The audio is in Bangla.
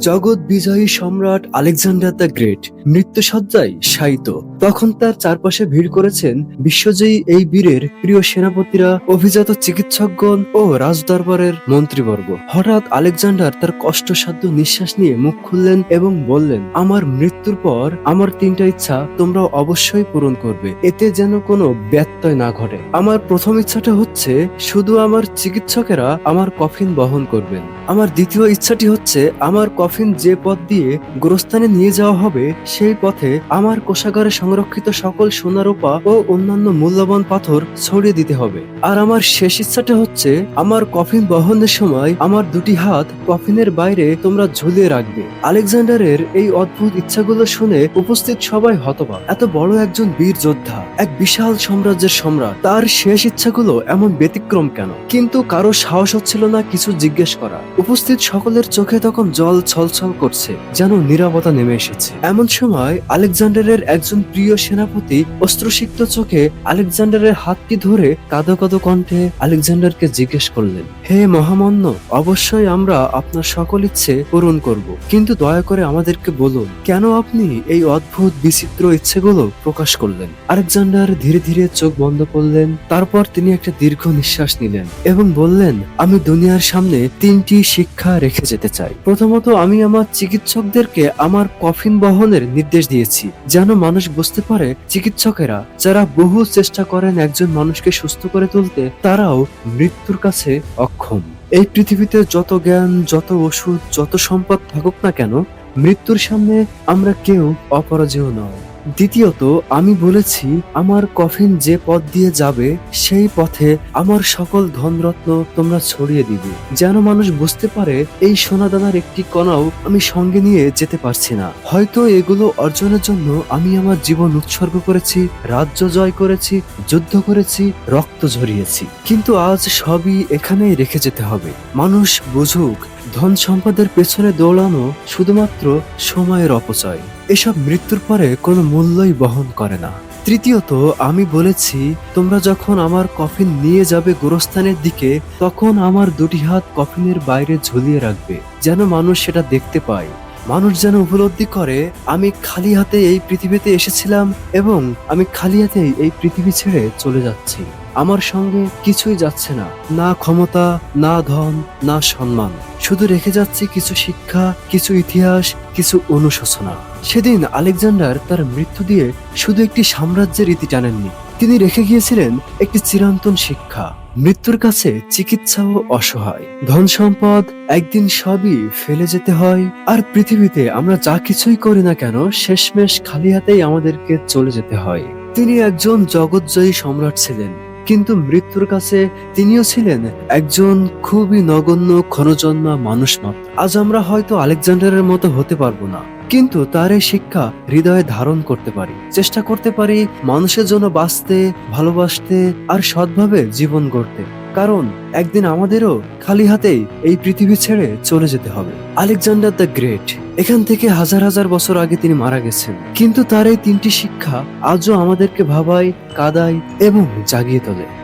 জগৎ বিজয়ী সম্রাট আলেকজান্ডার দ্য গ্রেট মৃত্যুসজ্জায় শায়িত। তখন তার চারপাশে ভিড় করেছেন বিশ্বজয়ী এই বীরের প্রিয় সেনাপতিরা, অভিজাত চিকিৎসকগণ ও রাজদরবারের মন্ত্রীবর্গ। হঠাৎ আলেকজান্ডার তার কষ্টসাধ্য নিঃশ্বাস নিয়ে মুখ খুললেন এবং বললেন, আমার মৃত্যুর পর আমার তিনটা ইচ্ছা তোমরা অবশ্যই পূরণ করবে। এতে যেন কোনো ব্যত্যয় না ঘটে। আমার প্রথম ইচ্ছাটা হচ্ছে শুধু আমার চিকিৎসকেরা আমার কফিন বহন করবেন। আমার দ্বিতীয় ইচ্ছাটি হচ্ছে আমার কফিন যে পথ দিয়ে গোরস্থানে নিয়ে যাওয়া হবে, সেই পথে আমার কোষাগারে সংরক্ষিত সকল সোনারূপা ও অন্যান্য মূল্যবান পাথর ছড়িয়ে দিতে হবে। আর আমার শেষ ইচ্ছাটা হচ্ছে, আমার কফিন বহনের সময় আমার দুটি হাত কফিনের বাইরে তোমরা ঝুলিয়ে রাখবে। আলেকজান্ডারের এই অদ্ভুত ইচ্ছাগুলো শুনে উপস্থিত সবাই হতবাক। এত বড় একজন বীর যোদ্ধা, এক বিশাল সাম্রাজ্যের সম্রাট, তার শেষ ইচ্ছাগুলো এমন ব্যতিক্রম কেন? কিন্তু কারও সাহস হচ্ছিল না কিছু জিজ্ঞেস করা উপস্থিত সকলের চোখে তখন জল ছলছল করছে, যেন নীরবতা নেমে এসেছে। এমন সময় আলেকজান্ডারের একজন প্রিয় সেনাপতি অস্ত্রসিক্ত চোখে আলেকজান্ডারের হাতটি ধরে কাঁদো কাঁদো কণ্ঠে আলেকজান্ডারকে জিজ্ঞেস করলেন, হে মহামান্য, অবশ্যই আমরা আপনার সকল ইচ্ছে পূরণ করব। কিন্তু দয়া করে আমাদেরকে বলুন, কেন আপনি এই অদ্ভুত, বিচিত্র ইচ্ছেগুলো প্রকাশ করলেন? আলেকজান্ডার ধীরে ধীরে চোখ বন্ধ করলেন, তারপর তিনি একটা দীর্ঘ নিঃশ্বাস নিলেন এবং বললেন, আমি দুনিয়ার সামনে তিনটি শিক্ষা রেখে যেতে চাই। প্রথমত আমি আমার চিকিৎসকদেরকে আমার কফিন বহনের নির্দেশ দিয়েছি, যেন মানুষ বুঝতে পারে চিকিৎসকেরা, যারা বহু চেষ্টা করেন একজন মানুষকে সুস্থ করে তুলতে, তারাও মৃত্যুর কাছে অক্ষম। এই পৃথিবীতে যত জ্ঞান, যত ওষুধ, যত সম্পদ থাকুক না কেন, মৃত্যুর সামনে আমরা কেউ অপরাজেয় নয়। দ্বিতীয়ত, আমি বলেছি, আমার কফিন যে পথ দিয়ে যাবে, সেই পথে আমার সকল ধনরত্ন তোমরা ছড়িয়ে দিবে। যেন মানুষ বুঝতে পারে, এই সোনাদানার একটি কণাও আমি সঙ্গে নিয়ে যেতে পারছি না। হয়তো এগুলো অর্জনের জন্য আমি আমার জীবন উৎসর্গ করেছি, রাজ্য জয় করেছি, যুদ্ধ করেছি, রক্ত ঝরিয়েছি। কিন্তু আজ সবই এখানেই রেখে যেতে হবে। মানুষ বুঝুক ধন সম্পদের পেছনে দৌড়ানো শুধুমাত্র সময়ের অপচয়। এসব মৃত্যুর পরে কোনো মূল্যই বহন করে না। তৃতীয়ত, আমি বলেছি, তোমরা যখন আমার কফিন নিয়ে যাবে গোরস্থানের দিকে, তখন আমার দুটি হাত কফিনের বাইরে ঝুলিয়ে রাখবে, যেন মানুষ সেটা দেখতে পায়। মানুষ যেন উপলব্ধি করে, আমি খালি হাতে এই পৃথিবীতে এসেছিলাম এবং আমি খালি হাতেই এই পৃথিবী ছেড়ে চলে যাচ্ছি। আমার সঙ্গে কিছুই যাচ্ছে না না ক্ষমতা, না ধন, না সম্মান। শুধু রেখে যাচ্ছি কিছু শিক্ষা, কিছু ইতিহাস, কিছু অনুশোচনা। সেদিন আলেকজান্ডার তার মৃত্যু দিয়ে শুধু একটি সাম্রাজ্যের ইতি টানেননি, তিনি রেখে গিয়েছিলেন একটি চিরন্তন শিক্ষা। মৃত্যুর কাছে চিকিৎসাও অসহায়। ধন সম্পদ একদিন সবই ফেলে যেতে হয়। আর পৃথিবীতে আমরা যা কিছুই করি না কেন, শেষমেশ খালি হাতেই আমাদেরকে চলে যেতে হয়। তিনি একজন জগৎজয়ী সম্রাট ছিলেন, কিন্তু মৃত্যুর কাছে তিনিও ছিলেন একজন খুবই নগণ্য ক্ষণজন্মা মানুষ মাত্র। আজ আমরা হয়তো আলেকজান্ডারের মতো হতে পারব না। কিন্তু তার এই শিক্ষা হৃদয়ে ধারণ করতে পারি। চেষ্টা করতে পারি মানুষের জন্য বাঁচতে, ভালোবাসতে আর সৎভাবে জীবন গড়তে। কারণ একদিন আমাদেরও খালি হাতেই এই পৃথিবী ছেড়ে চলে যেতে হবে। আলেকজান্ডার দ্য গ্রেট, এখান থেকে হাজার হাজার বছর আগে তিনি মারা গেছেন। কিন্তু তার এই তিনটি শিক্ষা আজও আমাদেরকে ভাবায়, কাদায় এবং জাগিয়ে তোলে।